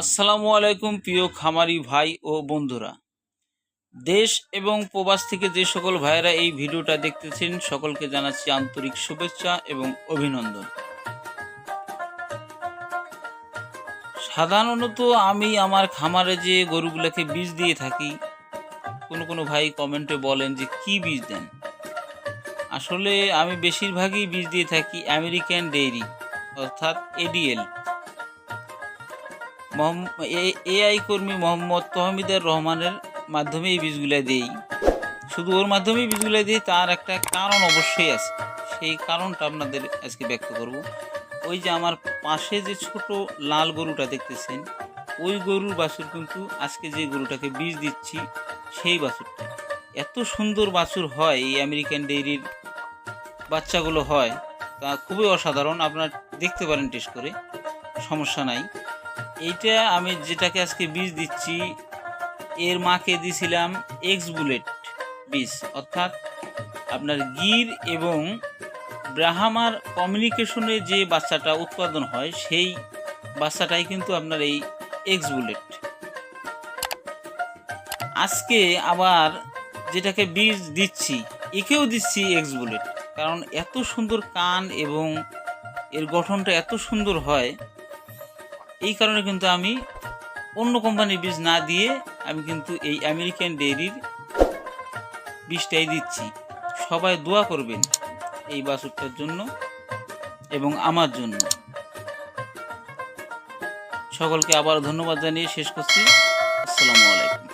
আসসালামু আলাইকুম প্রিয় খামারি ভাই ও বন্ধুরা। দেশ এবং প্রবাস থেকে যে সকল ভাইয়েরা এই ভিডিওটা দেখতেছেন, সকলকে জানাচ্ছি আন্তরিক শুভেচ্ছা এবং অভিনন্দন। সাধারণত আমি আমার খামারে যে গরুগুলোকে বীজ দিয়ে থাকি, কোনো কোনো ভাই কমেন্টে বলেন যে, কি বীজ দেন? আসলে আমি বেশিরভাগই বীজ দিয়ে থাকি আমেরিকান ডেইরি, অর্থাৎ এডিএল। এআই কর্মী মোহাম্মদ তহমিদুর রহমানের মাধ্যমে এই বীজগুলো দেই। শুধু ওর মাধ্যমেই বীজগুলো দিই, তার একটা কারণ অবশ্যই আছে। সেই কারণটা আপনাদের আজকে ব্যক্ত করব। ওই যে আমার পাশে যে ছোট লাল গরুটা দেখতেছেন, ওই গরুর বাছুর কিন্তু আজকে যে গরুটাকে বীজ দিচ্ছি, সেই বাছুরটা। এত সুন্দর বাছুর হয়, এই আমেরিকান ডেইরির বাচ্চাগুলো হয়। তা খুবই অসাধারণ, আপনার দেখতে পারেন টেস্ট করে, সমস্যা নাই। এইটা আমি যেটাকে আজকে বীজ দিচ্ছি, এর মাকে দিছিলাম এক্স বুলেট বীজ। অর্থাৎ আপনার গির এবং ব্রাহামার কমিউনিকেশনে যে বাচ্চাটা উৎপাদন হয়, সেই বাচ্চাটাই কিন্তু আপনার এই এক্স বুলেট আজকে আবার যেটাকে বীজ দিচ্ছি, একেও দিচ্ছি এক্স বুলেট কারণ এত সুন্দর কান এবং এর গঠনটা এত সুন্দর হয় এই কারণে কিন্তু আমি অন্য কোম্পানির বীজ না দিয়ে আমি কিন্তু এই আমেরিকান ডেইরির বীজটাই দিচ্ছি। সবাই দোয়া করবেন এই বাছুরটার জন্য এবং আমার জন্য। সকলকে আবার ধন্যবাদ জানিয়ে শেষ করছি। আসসালামু আলাইকুম।